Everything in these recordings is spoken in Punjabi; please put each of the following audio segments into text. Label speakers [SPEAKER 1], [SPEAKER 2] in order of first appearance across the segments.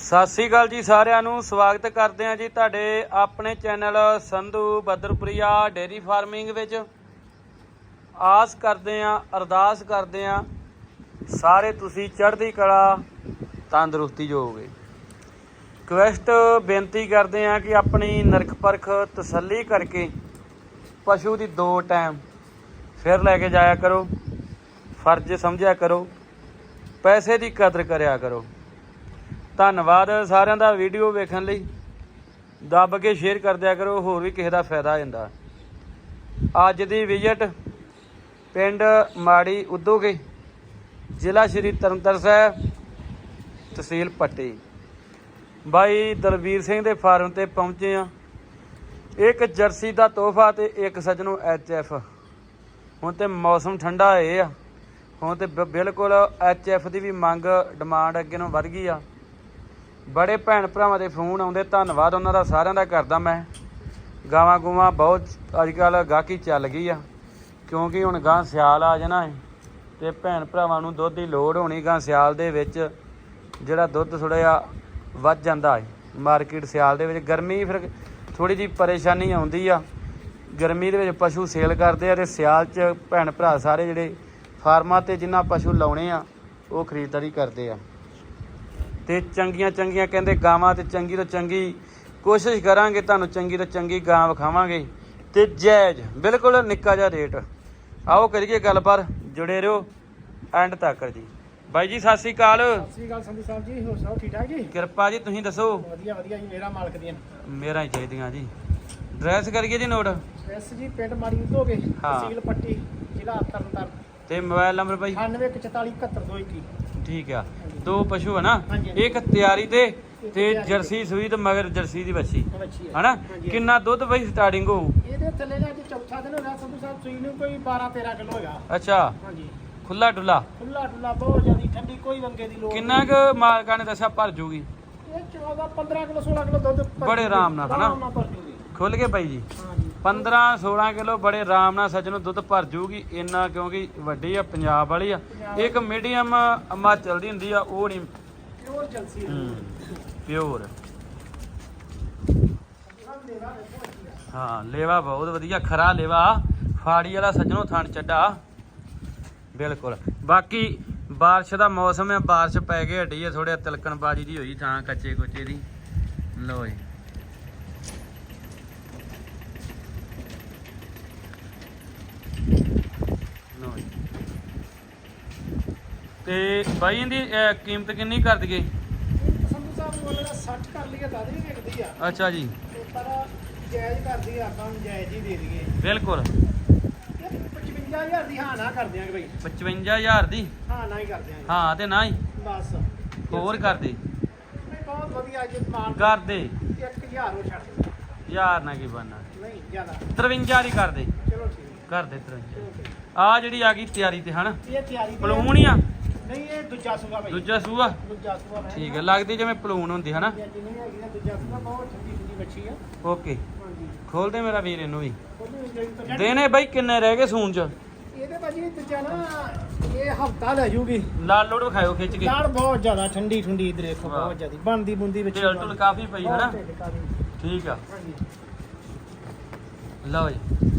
[SPEAKER 1] ਸਤਿ ਸ੍ਰੀ ਅਕਾਲ ਜੀ ਸਾਰਿਆਂ ਨੂੰ, ਸਵਾਗਤ ਕਰਦੇ ਹਾਂ ਜੀ ਤੁਹਾਡੇ ਆਪਣੇ channel Sandhu Badarpuria dairy farming ਵਿੱਚ। ਆਸ ਕਰਦੇ ਹਾਂ, ਅਰਦਾਸ ਕਰਦੇ ਹਾਂ, ਸਾਰੇ ਤੁਸੀਂ ਚੜ੍ਹਦੀ ਕਲਾ, ਤੰਦਰੁਸਤੀ ਜੋਗੇ। ਕੁਐਸਟ ਬੇਨਤੀ ਕਰਦੇ ਹਾਂ ਕਿ ਆਪਣੀ ਨਰਕ ਪਰਖ ਤਸੱਲੀ ਕਰਕੇ ਪਸ਼ੂ ਦੀ ਦੋ ਟਾਈਮ ਫਿਰ ਲੈ ਕੇ ਜਾਇਆ ਕਰੋ, ਫਰਜ਼ ਸਮਝਿਆ ਕਰੋ, ਪੈਸੇ ਦੀ ਕਦਰ ਕਰਿਆ ਕਰੋ। ਧੰਨਵਾਦ ਸਾਰਿਆਂ ਦਾ ਵੀਡੀਓ ਵੇਖਣ ਲਈ। ਦੱਬ ਕੇ ਸ਼ੇਅਰ ਕਰ ਦਿਆ ਕਰੋ, ਹੋਰ ਵੀ ਕਿਸੇ ਦਾ ਫਾਇਦਾ ਜਾਂਦਾ। ਅੱਜ ਦੀ ਵਿਜ਼ਿਟ ਪਿੰਡ ਮਾੜੀ ਉਦੋਗੇ, ਜ਼ਿਲ੍ਹਾ ਸ਼੍ਰੀ ਤਰਨਤਾਰਨ ਸਾਹਿਬ, ਤਹਿਸੀਲ ਪੱਟੀ। ਬਾਈ ਦਲਵੀਰ ਸਿੰਘ ਦੇ ਫਾਰਮ ਤੇ ਪਹੁੰਚੇ ਆ ਇੱਕ ਜਰਸੀ ਦਾ ਤੋਹਫਾ ਤੇ ਇੱਕ ਸੱਜਣੋ ਐਫ। ਹੁਣ ਤੇ ਮੌਸਮ ਠੰਡਾ ਹੋਏ ਆ। ਹੁਣ ਤੇ ਬ- ਬਿਲਕੁਲ ਐਫ ਦੀ ਵੀ ਮੰਗ, ਡਿਮਾਂਡ ਅੱਗੇ ਨੂੰ ਵੱਧ ਗਈ ਆ। ਬੜੇ ਭੈਣ ਭਰਾਵਾਂ ਦੇ ਫੋਨ ਆਉਂਦੇ, ਧੰਨਵਾਦ ਉਹਨਾਂ ਦਾ, ਸਾਰਿਆਂ ਦਾ ਕਰਦਾ ਮੈਂ। ਗਾਵਾਂ ਗੂਵਾਂ ਬਹੁਤ ਅੱਜ ਕੱਲ ਗਾਹਕੀ ਚੱਲ ਗਈ ਆ, ਕਿਉਂਕਿ ਹੁਣ ਗਾਂ ਸਿਆਲ ਆ ਜਾਣਾ ਹੈ ਤੇ ਭੈਣ ਭਰਾਵਾਂ ਨੂੰ ਦੁੱਧ ਦੀ ਲੋੜ ਹੋਣੀ ਗਾਂ ਸਿਆਲ ਦੇ ਵਿੱਚ ਜਿਹੜਾ ਦੁੱਧ ਥੋੜਾ ਜਿਹਾ ਵੱਧ ਜਾਂਦਾ ਹੈ ਮਾਰਕੀਟ ਸਿਆਲ ਦੇ ਵਿੱਚ ਗਰਮੀ ਫਿਰ ਥੋੜੀ ਜੀ ਪਰੇਸ਼ਾਨੀ ਆਉਂਦੀ ਆ। ਗਰਮੀ ਦੇ ਵਿੱਚ ਪਸ਼ੂ ਸੇਲ ਕਰਦੇ ਆ ਤੇ ਸਿਆਲ 'ਚ ਭੈਣ ਭਰਾ ਸਾਰੇ ਜਿਹੜੇ ਫਾਰਮਾਂ ਤੇ ਜਿੰਨਾ ਪਸ਼ੂ ਲਾਉਣੇ ਆ, ਉਹ ਖਰੀਦਦਾਰੀ ਕਰਦੇ ਆ। ਤੇ ਚੰਗੀਆਂ ਚੰਗੀਆਂ ਕਹਿੰਦੇ ਗਾਵਾਂ ਤੇ ਚੰਗੀ ਤੋਂ ਚੰਗੀ ਕੋਸ਼ਿਸ਼ ਕਰਾਂਗੇ ਤੁਹਾਨੂੰ ਚੰਗੀ ਤੋਂ ਚੰਗੀ ਗਾਂ ਵਿਖਾਵਾਂਗੇ। ਤੇ ਜਾਇਜ਼ ਬਿਲਕੁਲ ਨਿੱਕਾ ਜਿਹਾ ਰੇਟ। ਆਓ ਕਰੀਏ ਗੱਲ ਪਰ ਜੁੜੇ ਰਹੋ ਐਂਡ ਤੱਕ ਜੀ। ਬਾਈ ਜੀ ਸਤਿ ਸ੍ਰੀ ਅਕਾਲ।
[SPEAKER 2] ਸਤਿ ਸ੍ਰੀ ਅਕਾਲ ਸੰਧੂ ਸਾਹਿਬ ਜੀ ਹੋਰ ਸਭ ਠੀਕ ਠਾਕ ਜੀ?
[SPEAKER 1] ਕਿਰਪਾ ਜੀ ਤੁਸੀਂ ਦੱਸੋ?
[SPEAKER 2] ਵਧੀਆ ਵਧੀਆ ਜੀ ਮੇਰਾ ਮਾਲਕ ਦੀਆਂ।
[SPEAKER 1] ਮੇਰਾ ਹੀ ਚਾਹੀਦੀਆਂ ਜੀ। ਡਰੈਸ ਕਰੀਏ ਜੀ ਨੋਟ?
[SPEAKER 2] ਐਸ ਜੀ ਪਿੰਡ ਮਾੜੀ ਉਦੋਗੇ
[SPEAKER 1] ਹਾਂ।
[SPEAKER 2] ਤਹਿਸੀਲ ਪੱਟੀ ਜ਼ਿਲ੍ਹਾ ਤਰਨਤਾਰਨ।
[SPEAKER 1] ਤੇ ਮੋਬਾਈਲ ਨੰਬਰ ਬਾਈ?
[SPEAKER 2] 9144717221
[SPEAKER 1] ਠੀਕ ਆ। ਦੋ ਪਸ਼ੂ ਹੈ ਨਾ
[SPEAKER 2] ਹਾਂਜੀ।
[SPEAKER 1] ਇੱਕ ਤਿਆਰੀ ਤੇ ਤੇ
[SPEAKER 2] ਤਿਆਰੀ।
[SPEAKER 1] ਜਰਸੀ ਸੂਈ ਤੇ ਮਗਰ ਜਰਸੀ ਦੀ ਬੱਚੀ
[SPEAKER 2] ਹੈ।
[SPEAKER 1] ਹਨਾ?
[SPEAKER 2] ਹਾਂਜੀ।
[SPEAKER 1] ਕਿੰਨਾ ਦੁੱਧ ਬਈ ਸਟਾਰਟਿੰਗ ਹੋਊ?
[SPEAKER 2] ਇਹਦੇ ਥੱਲੇ ਦਾ ਅੱਜ ਚੌਥਾ ਦਿਨ ਹੋਇਆ ਸੰਧੂ ਸਾਹਿਬ ਸੂਈ ਨੂੰ ਕੋਈ 12 13 ਕਿਲੋ ਹੈਗਾ
[SPEAKER 1] ਅੱਛਾ।
[SPEAKER 2] ਹਾਂਜੀ।
[SPEAKER 1] ਖੁੱਲਾ ਡੁੱਲਾ?
[SPEAKER 2] ਖੁੱਲਾ ਡੁੱਲਾ ਬਹੁਤ ਜ਼ਿਆਦੀ ਠੰਡੀ ਕੋਈ ਵੰਗੇ ਦੀ ਲੋੜ
[SPEAKER 1] ਕਿੰਨਾ ਕੁ ਮਾਲਕਾਂ ਨੇ ਦੱਸਿਆ ਭਰ ਜੂਗੀ?
[SPEAKER 2] ਨਹੀਂ। ਇਹ 14 15 ਕਿਲੋ 16 ਕਿਲੋ ਦੁੱਧ ਭਰ
[SPEAKER 1] ਬੜੇ ਆਰਾਮ ਨਾਲ, ਹਨਾ?
[SPEAKER 2] ਆਰਾਮ ਨਾਲ ਭਰ ਜੂਗੀ।
[SPEAKER 1] ਖੁੱਲ ਕੇ ਬਾਈ ਜੀ।
[SPEAKER 2] ਹਾਂਜੀ।
[SPEAKER 1] 15 16 ਕਿਲੋ ਬੜੇ ਆਰਾਮ ਨਾਲ ਸੱਜਣੋ ਦੁੱਧ ਭਰ ਜੂਗੀ। ਇੰਨਾ ਕਿਉਂਕਿ ਵੱਡੀ ਆ ਪੰਜਾਬ ਵਾਲੀ ਆ। ਇੱਕ ਮੀਡੀਅਮ ਹਿਮਾਚਲ ਦੀ ਹੁੰਦੀ ਆ ਉਹ ਨਹੀਂ।
[SPEAKER 2] ਪਿਓਰ ਜਲਸੀ
[SPEAKER 1] ਪਿਓਰ ਹਾਂ ਲੇਵਾ ਬਹੁਤ ਵਧੀਆ ਖਰਾ ਲੇਵਾ। ਫਾੜੀ ਵਾਲਾ ਸੱਜਣੋ ਥਣ ਚੱਡਾ। ਬਿਲਕੁਲ। ਬਾਕੀ ਬਾਰਿਸ਼ ਦਾ ਮੌਸਮ ਹੈ ਬਾਰਿਸ਼ ਪੈ ਕੇ ਹਟੀ ਹੈ ਥੋੜ੍ਹਾ ਤਿਲਕਣ ਬਾਜੀ ਦੀ ਹੋਈ ਥਾਂ ਕੱਚੇ ਕੁੱਚੇ ਦੀ। ਲੋ ਜੀ ਲਓ ਜੀ। ਤੇ ਬਾਈ ਇਹਦੀ ਅਹ, ਕੀਮਤ ਕਿੰਨੀ ਕਰ ਦਈਏ?
[SPEAKER 2] ਸੰਧੂ ਸਾਹਿਬ ਨੂੰ ਵਾਲਾ 60 ਕਰ ਲਈਏ ਤਾਂ ਵੀ ਵਿਕਦੀ ਆ।
[SPEAKER 1] ਅੱਛਾ ਜੀ।
[SPEAKER 2] ਤੇ ਪਰ ਜਾਇਜ਼ ਕਰਦੀ ਆ ਆਪਾਂ ਨੂੰ ਜਾਇਜ਼ ਹੀ ਦੇ ਦਈਏ।
[SPEAKER 1] ਬਿਲਕੁਲ।
[SPEAKER 2] ਇਹ 55000 ਦੀ ਹਾਂ ਨਾ ਕਰ ਦਿਆਂਗੇ ਬਈ।
[SPEAKER 1] 55000 ਦੀ?
[SPEAKER 2] ਹਾਂ ਨਾ ਹੀ ਕਰ ਦਿਆਂਗੇ।
[SPEAKER 1] ਹਾਂ ਤੇ ਨਾ ਹੀ।
[SPEAKER 2] ਬਸ।
[SPEAKER 1] ਹੋਰ ਕਰ ਦੇ।
[SPEAKER 2] ਨਹੀਂ ਬਹੁਤ ਵਧੀਆ ਜੀ ਮਾਨ
[SPEAKER 1] ਕਰ ਦੇ।
[SPEAKER 2] 1000 ਉਹ ਛੱਡ ਦਿੰਦਾ।
[SPEAKER 1] ਯਾਰ ਨਾ ਕੀ ਬਣਨਾ।
[SPEAKER 2] ਨਹੀਂ ਜ਼ਿਆਦਾ।
[SPEAKER 1] 53 ਦੀ ਕਰ ਦੇ।
[SPEAKER 2] ਚਲੋ ਠੀਕ
[SPEAKER 1] ਕਰ ਦੇ 53
[SPEAKER 2] ਹੈ।
[SPEAKER 1] ਆ ਜਿਹੜੀ ਆ ਗਈ ਤਿਆਰੀ ਤੇ ਹਨਾ?
[SPEAKER 2] ਇਹ ਤਿਆਰੀ
[SPEAKER 1] ਹੀ ਆ?
[SPEAKER 2] ਨਹੀਂ ਇਹ ਦੂਜਾ ਸੂਗਾ ਬਈ।
[SPEAKER 1] ਦੂਜਾ ਸੂਆ?
[SPEAKER 2] ਦੂਜਾ ਮੈਂ
[SPEAKER 1] ਠੀਕ ਹੈ ਲੱਗਦੀ ਜਿਵੇਂ ਪਲੂਣ ਹੁੰਦੀ ਹਨਾ?
[SPEAKER 2] ਹਾਂਜੀ ਨਹੀਂ ਹੈਗੀ ਨਾ ਦੂਜਾ ਸੂਗਾ ਬਹੁਤ ਠੰਡੀ ਠੰਡੀ ਬੱਚੀ ਆ।
[SPEAKER 1] ਓਕੇ।
[SPEAKER 2] ਹਾਂਜੀ।
[SPEAKER 1] ਖੋਲ ਦੇ ਮੇਰਾ ਵੀਰ ਇਹਨੂੰ ਵੀ। ਦੇਣੇ ਬਾਈ ਕਿੰਨੇ ਰਹਿ ਗਏ ਸੂਣ ਚ?
[SPEAKER 2] ਇਹਦੇ ਭਾਜੀ ਦੂਜਾ ਨਾ ਇਹ ਹਫਤਾ ਲੈ ਜੂਗੀ।
[SPEAKER 1] ਲਾਲ ਲੋੜ ਵਿਖਾਇਓ ਖਿੱਚ ਕੇ।
[SPEAKER 2] ਦਾੜ ਬਹੁਤ ਜ਼ਿਆਦਾ ਠੰਡੀ ਠੰਡੀ ਇਧਰ ਦੇਖੋ। ਬਹੁਤ ਜ਼ਿਆਦੀ। ਬਣਦੀ ਬੁੰਦੀ ਵਿੱਚ
[SPEAKER 1] ਢਿੱਲ ਢੁੱਲ ਕਾਫੀ ਪਈ ਹਨਾ। ਠੀਕ ਆ।
[SPEAKER 2] ਹਾਂਜੀ।
[SPEAKER 1] ਲਓ ਜੀ।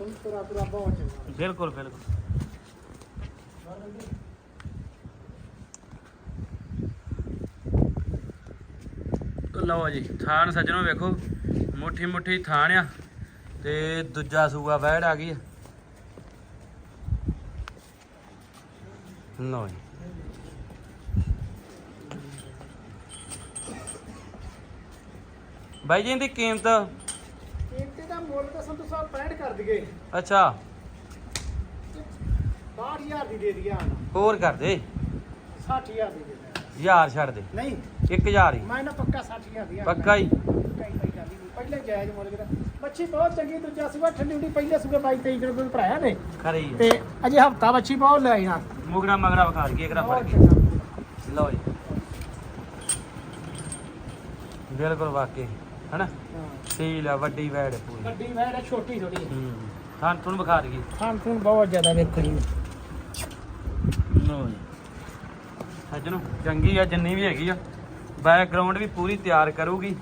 [SPEAKER 2] ਸੰਤੁਲ ਪੂਰਾ ਪੂਰਾ ਬਹੁਤ ਚੰਗਾ
[SPEAKER 1] ਬਿਲਕੁਲ ਬਿਲਕੁਲ। ਲਓ ਜੀ, ਥਾਣ ਸੱਜਣੋ ਵੇਖੋ, ਮੁੱਠੀ ਮੁੱਠੀ ਥਾਣ ਆ ਤੇ ਦੂਜਾ ਸੂਆ ਵੈੜ ਆ ਗਈ ਆ। ਲਓ ਜੀ। ਬਾਈ ਜੀ, ਇਹਦੀ ਕੀਮਤ
[SPEAKER 2] ਸੰਤੂ ਸਾਹਿਬ 65 ਕਰ ਦਈਏ।
[SPEAKER 1] ਅੱਛਾ।
[SPEAKER 2] 62000 ਦੀ ਦੇ ਦਈਏ ਹਾਂ
[SPEAKER 1] ਹੋਰ ਕਰ ਦੇ।
[SPEAKER 2] 60000 ਦੀ ਦੇ ਦਿਆਂਗੇ।
[SPEAKER 1] ਹਜ਼ਾਰ ਛੱਡ ਦੇ।
[SPEAKER 2] ਨਹੀਂ।
[SPEAKER 1] 1000 ਹੀ।
[SPEAKER 2] ਮੈਂ ਨਾ ਪੱਕਾ 60000 ਦੀ ਆ।
[SPEAKER 1] ਪੱਕਾ ਹੀ।
[SPEAKER 2] ਪੱਕਾ ਹੀ ਪਈ ਜਾਂਦੀ ਨਹੀਂ। ਪਹਿਲੇ ਜਾਇਜ਼ ਮੁੱਲ ਕਿਦਾ ਮੱਛੀ ਬਹੁਤ ਚੰਗੀ ਦੂਜਾ ਸੂਆ ਠੰਡੀ ਠੰਡੀ ਪਹਿਲੇ ਸੂਏ 22 23 ਕਿਲੋ ਦੁੱਧ ਭਰਾਇਆ ਨੇ।
[SPEAKER 1] ਖਰੀ ਹੈ
[SPEAKER 2] ਤੇ ਅਜੇ ਹਫਤਾ ਮੱਛੀ ਬਹੁਤ ਲੈ ਆਈਆਂ
[SPEAKER 1] ਮੁਗਰਾ ਮਗਰਾ ਵਿਖਾ ਕੇ ਇਕਰਾ ਫੜ
[SPEAKER 2] ਬਹੁਤ
[SPEAKER 1] ਕੇ।
[SPEAKER 2] ਚੰਗਾ।
[SPEAKER 1] ਲਓ ਜੀ। ਬਿਲਕੁਲ ਵਾਕਈ। ਹਨਾ?
[SPEAKER 2] ਹਾਂ।
[SPEAKER 1] ਸੀਲ ਆ ਵੱਡੀ ਵੈੜ ਪੂਰੀ।
[SPEAKER 2] ਵੱਡੀ ਵੈੜ ਹੈ ਛੋਟੀ ਥੋੜੀ
[SPEAKER 1] ਹੂੰ। ਹਾਂ ਤੁਹਾਨੂੰ ਵਿਖਾ ਦਈਏ।
[SPEAKER 2] ਖਾਣ ਖੂਨ ਬਹੁਤ ਜ਼ਿਆਦਾ ਵੇਖੋ ਜੀ
[SPEAKER 3] ਲੋ ਜੀ।
[SPEAKER 1] ਸੱਜਣੋ ਚੰਗੀ ਆ ਜਿੰਨੀ ਵੀ ਹੈਗੀ ਆ। ਬੈਕਗ੍ਰਾਉਂਡ ਵੀ ਪੂਰੀ ਤਿਆਰ ਕਰੂਗੀ।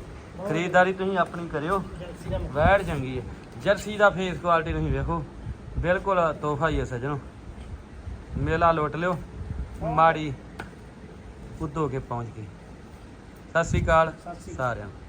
[SPEAKER 1] ਖਰੀਦਦਾਰੀ ਤੁਸੀਂ ਆਪਣੀ ਕਰਿਓ। ਵੈੜ ਚੰਗੀ ਹੈ ਜਰਸੀ ਦਾ ਫੇਸ ਕੁਆਲਿਟੀ ਤੁਸੀਂ ਵੇਖੋ। ਬਿਲਕੁਲ ਤੋਹਫਾ ਹੀ ਹੈ ਸੱਜਣੋ। ਮੇਲਾ ਲੋਟ ਲਿਓ। ਮਾੜੀ ਉਦੋਂ ਕੇ ਪਹੁੰਚ ਗਈ। ਸਤਿ ਸ੍ਰੀ ਅਕਾਲ
[SPEAKER 2] ਸਤਿ ਸ੍ਰੀ ਅਕਾਲ।
[SPEAKER 1] ਸਾਰਿਆਂ ਨੂੰ।